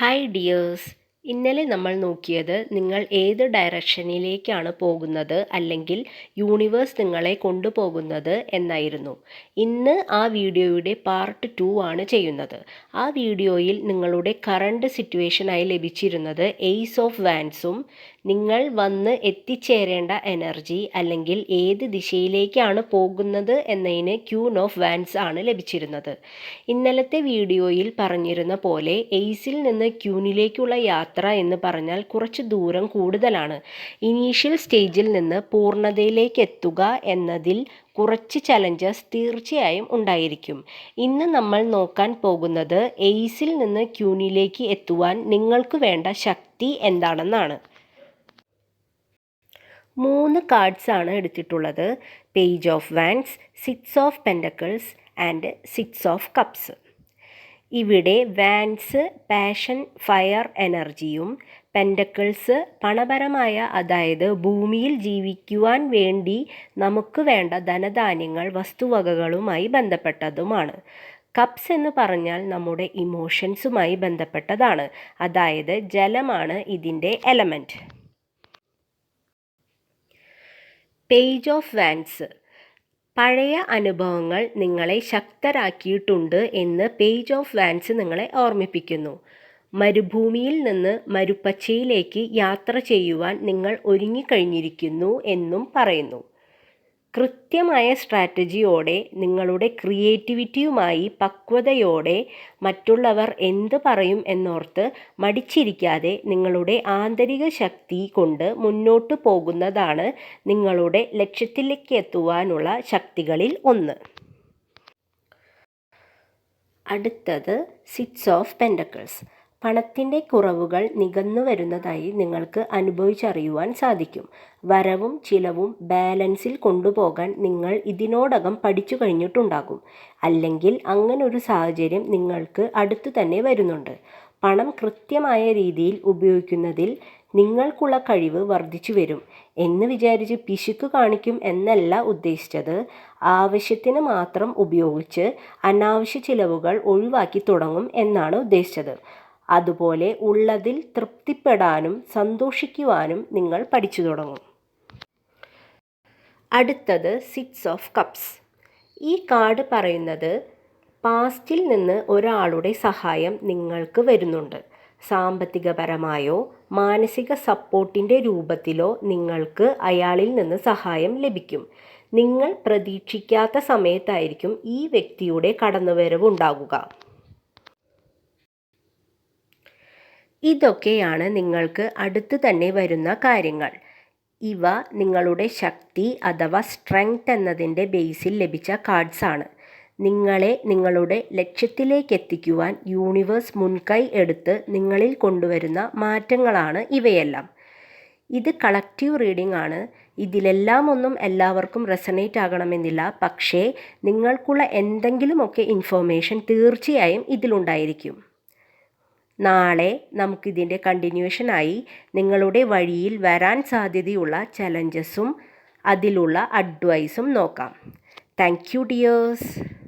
Hi dears ഇന്നലെ നമ്മൾ നോക്കിയത് നിങ്ങൾ ഏത് ഡയറക്ഷനിലേക്കാണ് പോകുന്നത് അല്ലെങ്കിൽ യൂണിവേഴ്സ് നിങ്ങളെ കൊണ്ടുപോകുന്നത് എന്നായിരുന്നു. ഇന്ന് ആ വീഡിയോയുടെ പാർട്ട് ടു ആണ് ചെയ്യുന്നത്. ആ വീഡിയോയിൽ നിങ്ങളുടെ കറണ്ട് സിറ്റുവേഷനായി ലഭിച്ചിരുന്നത് എയ്സ് ഓഫ് വാൻസും നിങ്ങൾ വന്ന് എത്തിച്ചേരേണ്ട എനർജി അല്ലെങ്കിൽ ഏത് ദിശയിലേക്കാണ് പോകുന്നത് എന്നതിന് ക്യൂൺ ഓഫ് വാൻസ് ആണ് ലഭിച്ചിരുന്നത്. ഇന്നലത്തെ വീഡിയോയിൽ പറഞ്ഞിരുന്ന പോലെ എയ്സിൽ നിന്ന് ക്യൂനിലേക്കുള്ള യാത്ര എന്ന് പറഞ്ഞാൽ കുറച്ച് ദൂരം കൂടുതലാണ്. ഇനീഷ്യൽ സ്റ്റേജിൽ നിന്ന് പൂർണതയിലേക്ക് എത്തുക എന്നതിൽ കുറച്ച് ചലഞ്ചസ് തീർച്ചയായും ഉണ്ടായിരിക്കും. ഇന്ന് നമ്മൾ നോക്കാൻ പോകുന്നത് എയ്സിൽ നിന്ന് ക്യൂനിലേക്ക് എത്തുവാൻ നിങ്ങൾക്ക് വേണ്ട ശക്തി എന്താണെന്നാണ്. മൂന്ന് കാർഡ്സ് ആണ് എടുത്തിട്ടുള്ളത്. Page of wands six of pentacles and six of cups ഇവിടെ വാൻസ് പാഷൻ ഫയർ എനർജിയും പെൻഡക്കിൾസ് പണപരമായ അതായത് ഭൂമിയിൽ ജീവിക്കുവാൻ വേണ്ടി നമുക്ക് വേണ്ട ധനധാന്യങ്ങൾ വസ്തുവകകളുമായി ബന്ധപ്പെട്ടതുമാണ്. കപ്സ് എന്ന് പറഞ്ഞാൽ നമ്മുടെ ഇമോഷൻസുമായി ബന്ധപ്പെട്ടതാണ്. അതായത് ജലമാണ് ഇതിന്റെ എലമെന്റ് പേജ് ഓഫ് വാൻസ് പഴയ അനുഭവങ്ങൾ നിങ്ങളെ ശക്തരാക്കിയിട്ടുണ്ട് എന്ന് പേജ് ഓഫ് വാൻസ് നിങ്ങളെ ഓർമ്മിപ്പിക്കുന്നു. മരുഭൂമിയിൽ നിന്ന് മരുപ്പച്ചയിലേക്ക് യാത്ര ചെയ്യുവാൻ നിങ്ങൾ ഒരുങ്ങിക്കഴിഞ്ഞിരിക്കുന്നു എന്നും പറയുന്നു. കൃത്യമായ സ്ട്രാറ്റജിയോടെ നിങ്ങളുടെ ക്രിയേറ്റിവിറ്റിയുമായി പക്വതയോടെ മറ്റുള്ളവർ എന്ത് പറയും എന്നോർത്ത് മടിച്ചിരിക്കാതെ നിങ്ങളുടെ ആന്തരിക ശക്തി കൊണ്ട് മുന്നോട്ട് പോകുന്നതാണ് നിങ്ങളുടെ ലക്ഷ്യത്തിലേക്ക് എത്തുവാനുള്ള ശക്തികളിൽ ഒന്ന്. അടുത്തത് സിറ്റ്സ് ഓഫ് പെൻഡക്കിൾസ് പണത്തിന്റെ കുറവുകൾ നികന്നു വരുന്നതായി നിങ്ങൾക്ക് അനുഭവിച്ചറിയുവാൻ സാധിക്കും. വരവും ചിലവും ബാലൻസിൽ കൊണ്ടുപോകാൻ നിങ്ങൾ ഇതിനോടകം പഠിച്ചു കഴിഞ്ഞിട്ടുണ്ടാകും. അല്ലെങ്കിൽ അങ്ങനൊരു സാഹചര്യം നിങ്ങൾക്ക് അടുത്തു തന്നെ വരുന്നുണ്ട്. പണം കൃത്യമായ രീതിയിൽ ഉപയോഗിക്കുന്നതിൽ നിങ്ങൾക്കുള്ള കഴിവ് വർദ്ധിച്ചു വരും. എന്ന് വിചാരിച്ച് പിശുക്ക് കാണിക്കും എന്നല്ല ഉദ്ദേശിച്ചത്. ആവശ്യത്തിന് മാത്രം ഉപയോഗിച്ച് അനാവശ്യ ചിലവുകൾ ഒഴിവാക്കി തുടങ്ങും എന്നാണ് ഉദ്ദേശിച്ചത്. അതുപോലെ ഉള്ളതിൽ തൃപ്തിപ്പെടാനും സന്തോഷിക്കുവാനും നിങ്ങൾ പഠിച്ചു തുടങ്ങും. അടുത്തത് സിക്സ് ഓഫ് കപ്സ് ഈ കാർഡ് പറയുന്നത് പാസ്റ്റിൽ നിന്ന് ഒരാളുടെ സഹായം നിങ്ങൾക്ക് വരുന്നുണ്ട്. സാമ്പത്തികപരമായോ മാനസിക സപ്പോർട്ടിന്റെ രൂപത്തിലോ നിങ്ങൾക്ക് അയാളിൽ നിന്ന് സഹായം ലഭിക്കും. നിങ്ങൾ പ്രതീക്ഷിക്കാത്ത സമയത്തായിരിക്കും ഈ വ്യക്തിയുടെ കടന്നുവരവ് ഉണ്ടാകുക. ഇതൊക്കെയാണ് നിങ്ങൾക്ക് അടുത്ത് തന്നെ വരുന്ന കാര്യങ്ങൾ. ഇവ നിങ്ങളുടെ ശക്തി അഥവാ സ്ട്രെങ്ത് എന്നതിന്റെ ബേസിൽ ലഭിച്ച കാർഡ്സാണ് നിങ്ങളെ നിങ്ങളുടെ ലക്ഷ്യത്തിലേക്ക് എത്തിക്കുവാൻ യൂണിവേഴ്സ് മുൻകൈ എടുത്ത് നിങ്ങളിൽ കൊണ്ടുവരുന്ന മാറ്റങ്ങളാണ് ഇവയെല്ലാം. ഇത് കളക്റ്റീവ് റീഡിംഗ് ആണ്. ഇതിലെല്ലാം ഒന്നും എല്ലാവർക്കും റെസണേറ്റ് ആകണമെന്നില്ല. പക്ഷേ നിങ്ങൾക്കുള്ള എന്തെങ്കിലുമൊക്കെ ഇൻഫോർമേഷൻ തീർച്ചയായും ഇതിലുണ്ടായിരിക്കും. നാളെ നമുക്കിതിന്റെ കണ്ടിന്യൂഷനായി നിങ്ങളുടെ വഴിയിൽ വരാൻ സാധ്യതയുള്ള ചലഞ്ചസും അതിലുള്ള അഡ്വൈസും നോക്കാം. Thank you dears.